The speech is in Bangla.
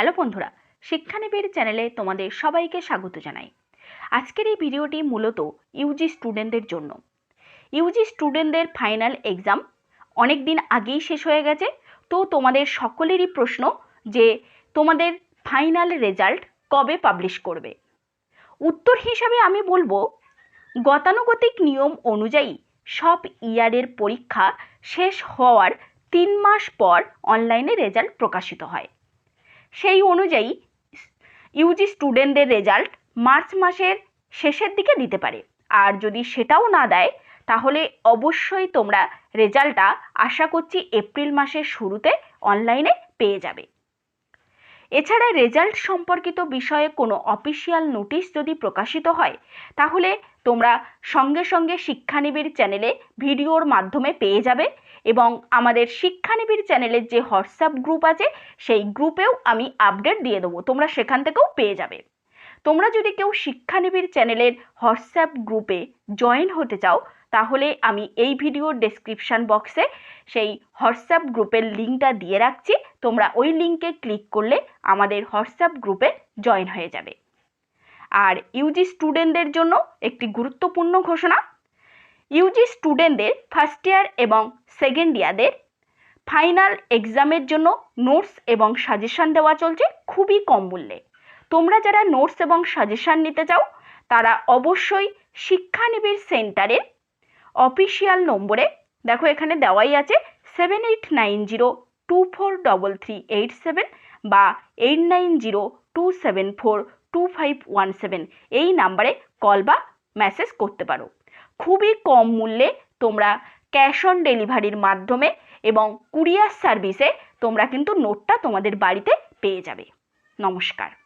হ্যালো বন্ধুরা, শিক্ষানিবিড় চ্যানেলে তোমাদের সবাইকে স্বাগত জানাই। আজকের এই ভিডিওটি মূলত ইউজি স্টুডেন্টদের জন্য। ইউজি স্টুডেন্টদের ফাইনাল এক্সাম অনেক দিন আগেই শেষ হয়ে গেছে, তো তোমাদের সকলেরই প্রশ্ন যে তোমাদের ফাইনাল রেজাল্ট কবে পাবলিশ করবে? উত্তর হিসাবে আমি বলব, গতানুগতিক নিয়ম অনুযায়ী সব ইয়ারের পরীক্ষা শেষ হওয়ার তিন মাস পর অনলাইনে রেজাল্ট প্রকাশিত হয়। সেই অনুযায়ী ইউজি স্টুডেন্টদের রেজাল্ট মার্চ মাসের শেষের দিকে দিতে পারে। আর যদি সেটাও না দেয়, তাহলে অবশ্যই তোমরা রেজাল্টটা আশা করছি এপ্রিল মাসের শুরুতে অনলাইনে পেয়ে যাবে। এছাড়া রেজাল্ট সম্পর্কিত বিষয়ে কোনো অফিসিয়াল নোটিশ যদি প্রকাশিত হয়, তাহলে তোমরা সঙ্গে সঙ্গে শিক্ষানিবিড় চ্যানেলে ভিডিওর মাধ্যমে পেয়ে যাবে এবং আমাদের শিক্ষানিবিড় চ্যানেলের যে হোয়াটসঅ্যাপ গ্রুপ আছে, সেই গ্রুপেও আমি আপডেট দিয়ে দেবো। তোমরা সেখান থেকেও পেয়ে যাবে। তোমরা যদি কেউ শিক্ষানিবিড় চ্যানেলের হোয়াটসঅ্যাপ গ্রুপে জয়েন হতে চাও, তাহলে আমি এই ভিডিওর ডেসক্রিপশান বক্সে সেই হোয়াটসঅ্যাপ গ্রুপের লিঙ্কটা দিয়ে রাখছি। তোমরা ওই লিঙ্কে ক্লিক করলে আমাদের হোয়াটসঅ্যাপ গ্রুপে জয়েন হয়ে যাবে। আর ইউজি স্টুডেন্টদের জন্য একটি গুরুত্বপূর্ণ ঘোষণা। ইউজি স্টুডেন্টদের ফার্স্ট ইয়ার এবং সেকেন্ড ইয়ারদের ফাইনাল এক্সামের জন্য নোটস এবং সাজেশান দেওয়া চলছে খুবই কম মূল্যে। তোমরা যারা নোটস এবং সাজেশান নিতে চাও, তারা অবশ্যই শিক্ষানিবিড় সেন্টারের অফিসিয়াল নম্বরে, দেখো এখানে দেওয়াই আছে seven eight nine zero two four double three eight seven বা eight nine zero two seven four two five one seven এই নাম্বারে কল বা মেসেজ করতে পারো। খুবই কম মূল্যে তোমরা ক্যাশ অন ডেলিভারির মাধ্যমে এবং কুরিয়ার সার্ভিসে তোমরা কিন্তু নোটটা তোমাদের বাড়িতে পেয়ে যাবে। নমস্কার।